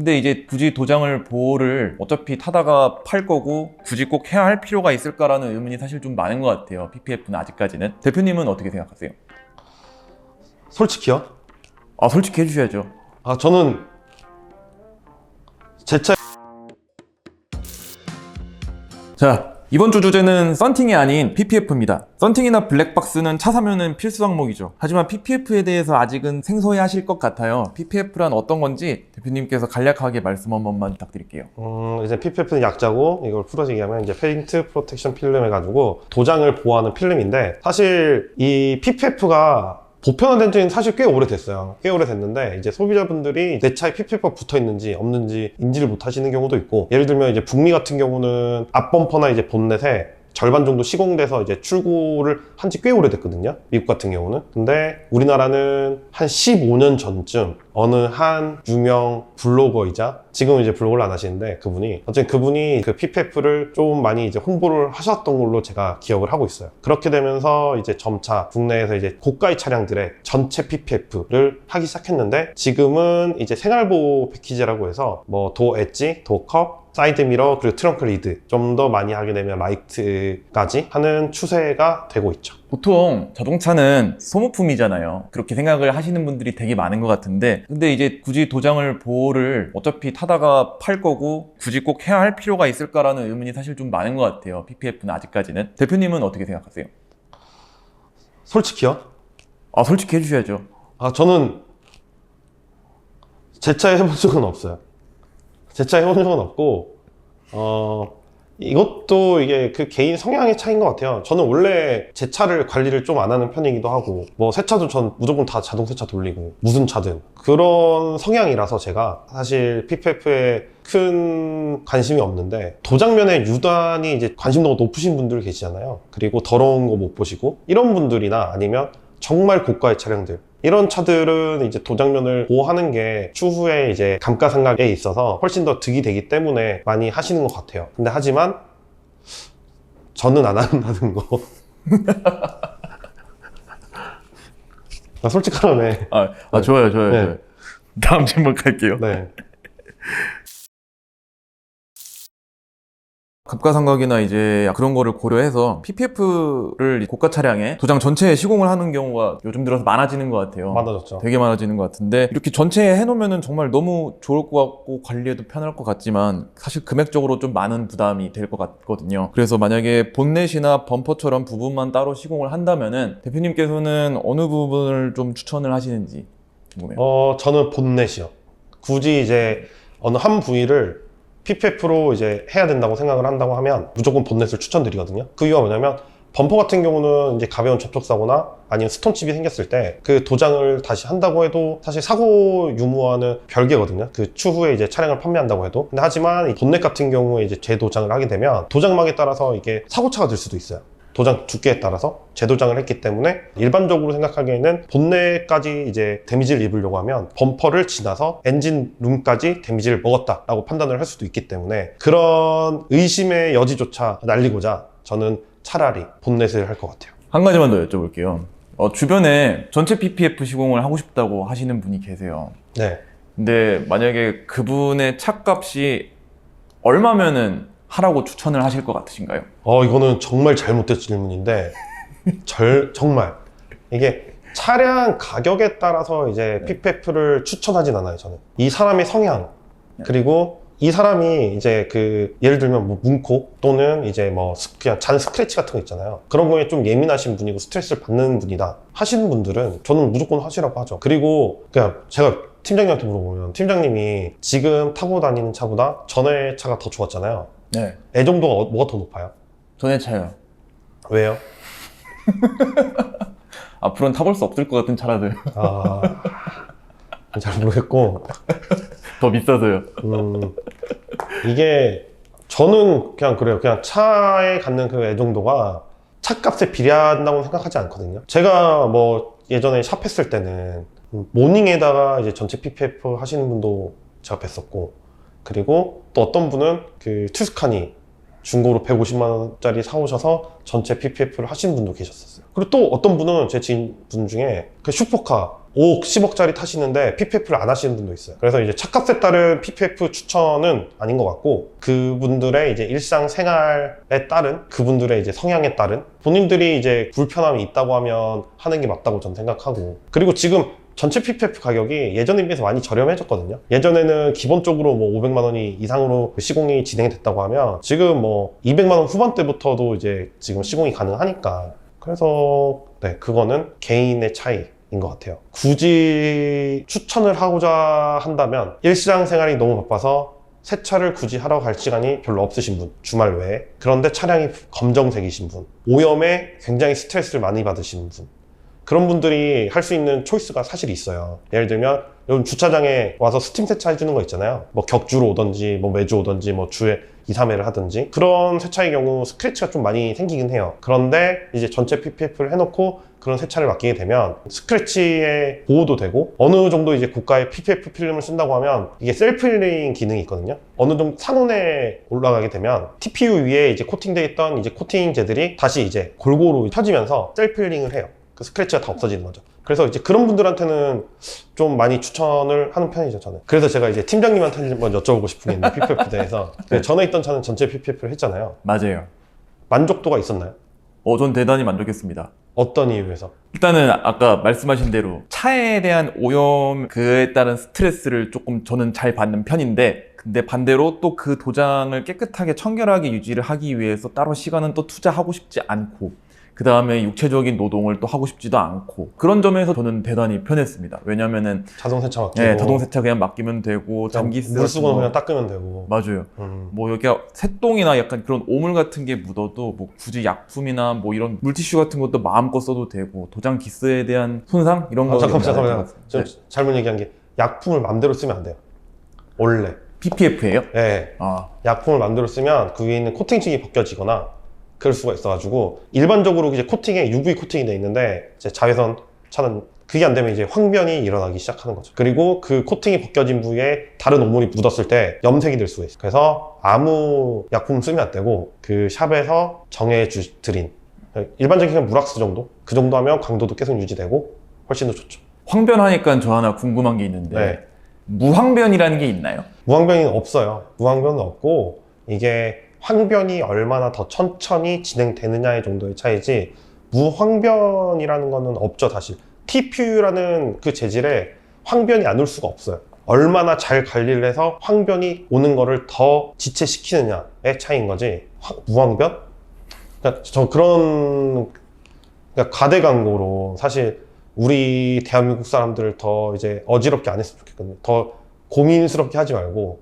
근데 이제 굳이 도장을 보호를 어차피 타다가 팔 거고 굳이 꼭 해야 할 필요가 있을까라는 의문이 사실 좀 많은 것 같아요. PPF는 아직까지는. 대표님은 어떻게 생각하세요? 솔직히요? 아 솔직히 해주셔야죠. 아 저는 제 차 자 이번 주 주제는 썬팅이 아닌 PPF입니다. 썬팅이나 블랙박스는 차 사면은 필수 항목이죠. 하지만 PPF에 대해서 아직은 생소해 하실 것 같아요. PPF란 어떤 건지 대표님께서 간략하게 말씀 한 번만 부탁드릴게요. 음, 이제 PPF는 약자고 이걸 풀어서 얘기하면 이제 페인트 프로텍션 필름 해가지고 도장을 보호하는 필름인데 사실 이 PPF가 보편화된 지는 사실 꽤 오래됐어요. 꽤 오래됐는데 이제 소비자분들이 내 차에 PPF가 붙어 있는지 없는지 인지를 못 하시는 경우도 있고 예를 들면 이제 북미 같은 경우는 앞범퍼나 이제 본넷에 절반 정도 시공돼서 이제 출고를 한 지 꽤 오래됐거든요. 미국 같은 경우는. 근데 우리나라는 한 15년 전쯤 어느 한 유명 블로거이자 지금은 이제 블로그를 안 하시는데 그분이 어쨌든 그분이 그 PPF를 좀 많이 이제 홍보를 하셨던 걸로 제가 기억을 하고 있어요. 그렇게 되면서 이제 점차 국내에서 이제 고가의 차량들의 전체 PPF를 하기 시작했는데 지금은 이제 생활보호 패키지라고 해서 뭐 도어 엣지, 도어 컵, 사이드 미러 그리고 트렁크 리드 좀 더 많이 하게 되면 라이트까지 하는 추세가 되고 있죠. 보통 자동차는 소모품이잖아요. 그렇게 생각을 하시는 분들이 되게 많은 것 같은데, 근데 이제 굳이 도장을 보호를 어차피 타다가 팔 거고 굳이 꼭 해야 할 필요가 있을까라는 의문이 사실 좀 많은 것 같아요. PPF는 아직까지는. 대표님은 어떻게 생각하세요? 솔직히요? 아 솔직히 해주셔야죠. 아 저는 제 차에 해본 적은 없어요. 제 차에 적은 없고 어 이것도 이게 그 개인 성향의 차이인 것 같아요. 저는 원래 제 차를 관리를 좀 안 하는 편이기도 하고 뭐 세차도 전 무조건 다 자동 세차 돌리고 무슨 차든 그런 성향이라서 제가 사실 PPF에 큰 관심이 없는데 도장면에 유단히 이제 관심도가 높으신 분들 계시잖아요. 그리고 더러운 거 못 보시고 이런 분들이나 아니면 정말 고가의 차량들 이런 차들은 이제 도장면을 보호하는 게 추후에 이제 감가상각에 있어서 훨씬 더 득이 되기 때문에 많이 하시는 것 같아요. 근데 하지만 저는 안 한다는 거. 나 솔직하라네. 아, 아 좋아요, 좋아요, 네. 좋아요. 다음 질문 갈게요. 네. 감가상각이나 이제 그런 거를 고려해서 PPF를 고가 차량에 도장 전체에 시공을 하는 경우가 요즘 들어서 많아지는 것 같아요. 많아졌죠. 되게 많아지는 것 같은데 이렇게 전체에 해놓으면 정말 너무 좋을 것 같고 관리에도 편할 것 같지만 사실 금액적으로 좀 많은 부담이 될 것 같거든요. 그래서 만약에 본넷이나 범퍼처럼 부분만 따로 시공을 한다면은 대표님께서는 어느 부분을 좀 추천을 하시는지 궁금해요. 어, 저는 본넷이요. 굳이 이제 어느 한 부위를 PPF로 이제 해야 된다고 생각을 한다고 하면 무조건 본넷을 추천드리거든요. 그 이유가 뭐냐면 범퍼 같은 경우는 이제 가벼운 접촉사고나 아니면 스톤칩이 생겼을 때 그 도장을 다시 한다고 해도 사실 사고 유무와는 별개거든요. 그 추후에 이제 차량을 판매한다고 해도. 근데 하지만 이 본넷 같은 경우에 이제 재도장을 하게 되면 도장망에 따라서 이게 사고차가 될 수도 있어요. 도장 두께에 따라서 재도장을 했기 때문에 일반적으로 생각하기에는 본넷까지 이제 데미지를 입으려고 하면 범퍼를 지나서 엔진 룸까지 데미지를 먹었다라고 판단을 할 수도 있기 때문에 그런 의심의 여지조차 날리고자 저는 차라리 본넷을 할 것 같아요. 한 가지만 더 여쭤볼게요. 어, 주변에 전체 PPF 시공을 하고 싶다고 하시는 분이 계세요. 네. 근데 만약에 그분의 차값이 얼마면은 하라고 추천을 하실 것 같으신가요? 어, 이거는 정말 잘못된 질문인데, 절, 정말. 이게 차량 가격에 따라서 이제 PPF를 추천하진 않아요, 저는. 이 사람의 성향, 그리고 이 사람이 이제 그, 예를 들면 뭐 문콕 또는 이제 뭐 스- 그냥 잔 스크래치 같은 거 있잖아요. 그런 거에 좀 예민하신 분이고 스트레스를 받는 분이다 하시는 분들은 저는 무조건 하시라고 하죠. 그리고 그냥 제가 팀장님한테 물어보면 팀장님이 지금 타고 다니는 차보다 전에 차가 더 좋았잖아요. 네. 애정도가 어- 뭐가 더 높아요? 전에 차요. 왜요? 앞으로는 타볼 수 없을 것 같은 차라들. 아, 잘 모르겠고, 더 비싸서요. 음, 이게 저는 그냥 그래요. 그냥 차에 갖는 그 애정도가 차값에 비례한다고 생각하지 않거든요. 제가 뭐 예전에 샵 했을 때는 모닝에다가 이제 전체 PPF 하시는 분도 제가 뵀었고, 그리고 또 어떤 분은 그 투스카니 중고로 150만 원짜리 사오셔서 전체 PPF를 하시는 분도 계셨었어요. 그리고 또 어떤 분은 제 지인분 중에 그 슈퍼카 5억, 10억짜리 타시는데 PPF를 안 하시는 분도 있어요. 그래서 이제 차값에 따른 PPF 추천은 아닌 것 같고 그분들의 이제 일상 생활에 따른 그분들의 이제 성향에 따른 본인들이 이제 불편함이 있다고 하면 하는 게 맞다고 저는 생각하고 그리고 지금 전체 PPF 가격이 예전에 비해서 많이 저렴해졌거든요. 예전에는 기본적으로 뭐 500만 원이 이상으로 시공이 진행이 됐다고 하면 지금 뭐 200만 원 후반대부터도 이제 지금 시공이 가능하니까 그래서 네 그거는 개인의 차이 인 것 같아요. 굳이 추천을 하고자 한다면 일상 생활이 너무 바빠서 세차를 굳이 하러 갈 시간이 별로 없으신 분, 주말 외에. 그런데 차량이 검정색이신 분, 오염에 굉장히 스트레스를 많이 받으시는 분. 그런 분들이 할 수 있는 초이스가 사실 있어요. 예를 들면, 요즘 주차장에 와서 스팀 세차 해주는 거 있잖아요. 뭐 격주로 오던지, 뭐 매주 오던지, 뭐 주에 2, 3회를 하든지. 그런 세차의 경우 스크래치가 좀 많이 생기긴 해요. 그런데 이제 전체 PPF를 해놓고 그런 세차를 맡기게 되면 스크래치의 보호도 되고 어느 정도 이제 고가의 PPF 필름을 쓴다고 하면 이게 셀프 힐링 기능이 있거든요. 어느 정도 상온에 올라가게 되면 TPU 위에 이제 코팅되어 있던 이제 코팅제들이 다시 이제 골고루 펴지면서 셀프 힐링을 해요. 그 스크래치가 다 없어지는 거죠. 그래서 이제 그런 분들한테는 좀 많이 추천을 하는 편이죠, 저는. 그래서 제가 이제 팀장님한테 한번 여쭤보고 싶은 게 있는데, PPF에 대해서. 그 전에 있던 차는 전체 PPF를 했잖아요. 맞아요. 만족도가 있었나요? 어, 전 대단히 만족했습니다. 어떤 이유에서? 일단은 아까 말씀하신 대로 차에 대한 오염 그에 따른 스트레스를 조금 저는 잘 받는 편인데 근데 반대로 또 그 도장을 깨끗하게 청결하게 유지를 하기 위해서 따로 시간은 또 투자하고 싶지 않고 그 다음에 육체적인 노동을 또 하고 싶지도 않고 그런 점에서 저는 대단히 편했습니다. 왜냐면은 자동 세차 맡기고. 네, 자동 세차 그냥 맡기면 되고 장기스 물 쓰고는 같은 그냥 거- 닦으면 되고. 맞아요. 음. 뭐 여기가 새똥이나 약간 그런 오물 같은 게 묻어도 뭐 굳이 약품이나 뭐 이런 물티슈 같은 것도 마음껏 써도 되고 도장 기스에 대한 손상 이런 거 아, 잠깐만, 잠깐만. 네. 좀 잘못 얘기한 게 약품을 맘대로 쓰면 안 돼요. 원래. PPF예요? 예. 아 약품을 맘대로 쓰면 그 위에 있는 코팅층이 벗겨지거나 그럴 수가 있어가지고 일반적으로 이제 코팅에 UV 코팅이 돼 있는데 이제 자외선 차는 그게 안 되면 이제 황변이 일어나기 시작하는 거죠. 그리고 그 코팅이 벗겨진 부위에 다른 오물이 묻었을 때 염색이 될 수가 있어요. 그래서 아무 약품 쓰면 안 되고 그 샵에서 정해 주 드린 일반적인 그냥 무락스 정도 그 정도 하면 강도도 계속 유지되고 훨씬 더 좋죠. 황변하니까 저 하나 궁금한 게 있는데 네. 무황변이라는 게 있나요? 무황변이 없어요. 무황변은 없고 이게 황변이 얼마나 더 천천히 진행되느냐의 정도의 차이지 무황변이라는 거는 없죠 사실. TPU라는 그 재질에 황변이 안 올 수가 없어요. 얼마나 잘 관리를 해서 황변이 오는 거를 더 지체시키느냐의 차이인 거지. 황- 무황변? 그러니까 저 그런 그러니까 과대 광고로 사실 우리 대한민국 사람들을 더 이제 어지럽게 안 했으면 좋겠거든요. 더 고민스럽게 하지 말고.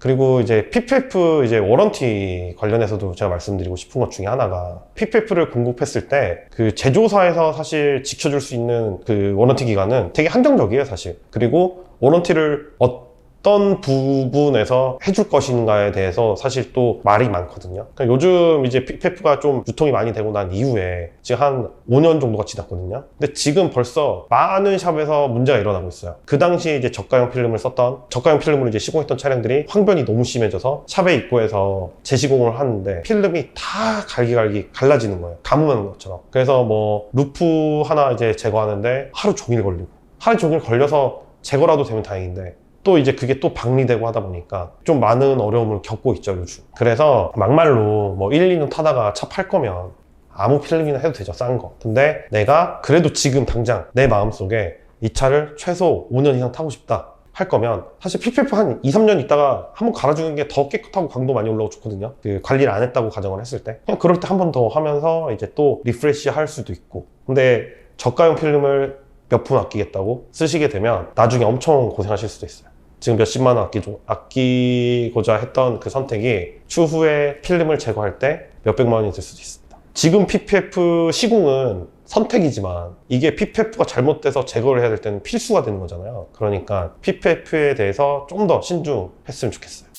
그리고 이제 PPF 이제 워런티 관련해서도 제가 말씀드리고 싶은 것 중에 하나가 PPF를 공급했을 때 그 제조사에서 사실 지켜줄 수 있는 그 워런티 기간은 되게 한정적이에요, 사실. 그리고 워런티를 어 떤 부분에서 해줄 것인가에 대해서 사실 또 말이 많거든요. 그러니까 요즘 이제 PPF가 좀 유통이 많이 되고 난 이후에 지금 한 5년 정도가 지났거든요. 근데 지금 벌써 많은 샵에서 문제가 일어나고 있어요. 그 당시에 이제 저가형 필름을 썼던 저가형 필름으로 이제 시공했던 차량들이 황변이 너무 심해져서 샵에 입고해서 재시공을 하는데 필름이 다 갈기갈기 갈라지는 거예요. 가뭄하는 것처럼. 그래서 뭐 루프 하나 이제 제거하는데 하루 종일 걸리고 하루 종일 걸려서 제거라도 되면 다행인데 또 이제 그게 또 박리되고 하다 보니까 좀 많은 어려움을 겪고 있죠 요즘. 그래서 막말로 뭐 1, 2년 타다가 차 팔 거면 아무 필름이나 해도 되죠 싼 거. 근데 내가 그래도 지금 당장 내 마음속에 이 차를 최소 5년 이상 타고 싶다 할 거면 사실 PPF 한 2, 3년 있다가 한 번 갈아주는 게 더 깨끗하고 강도 많이 올라오고 좋거든요. 그 관리를 안 했다고 가정을 했을 때. 그냥 그럴 때 한 번 더 하면서 이제 또 리프레시 할 수도 있고. 근데 저가형 필름을 몇 푼 아끼겠다고 쓰시게 되면 나중에 엄청 고생하실 수도 있어요. 지금 몇십만 원 아끼고, 아끼고자 했던 그 선택이 추후에 필름을 제거할 때 몇백만 원이 될 수도 있습니다. 지금 PPF 시공은 선택이지만 이게 PPF가 잘못돼서 제거를 해야 될 때는 필수가 되는 거잖아요. 그러니까 PPF에 대해서 좀 더 신중했으면 좋겠어요.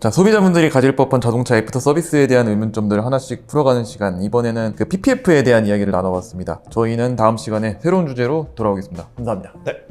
자 소비자분들이 가질 법한 자동차 애프터 서비스에 대한 의문점들을 하나씩 풀어가는 시간 이번에는 그 PPF에 대한 이야기를 나눠봤습니다. 저희는 다음 시간에 새로운 주제로 돌아오겠습니다. 감사합니다. 네.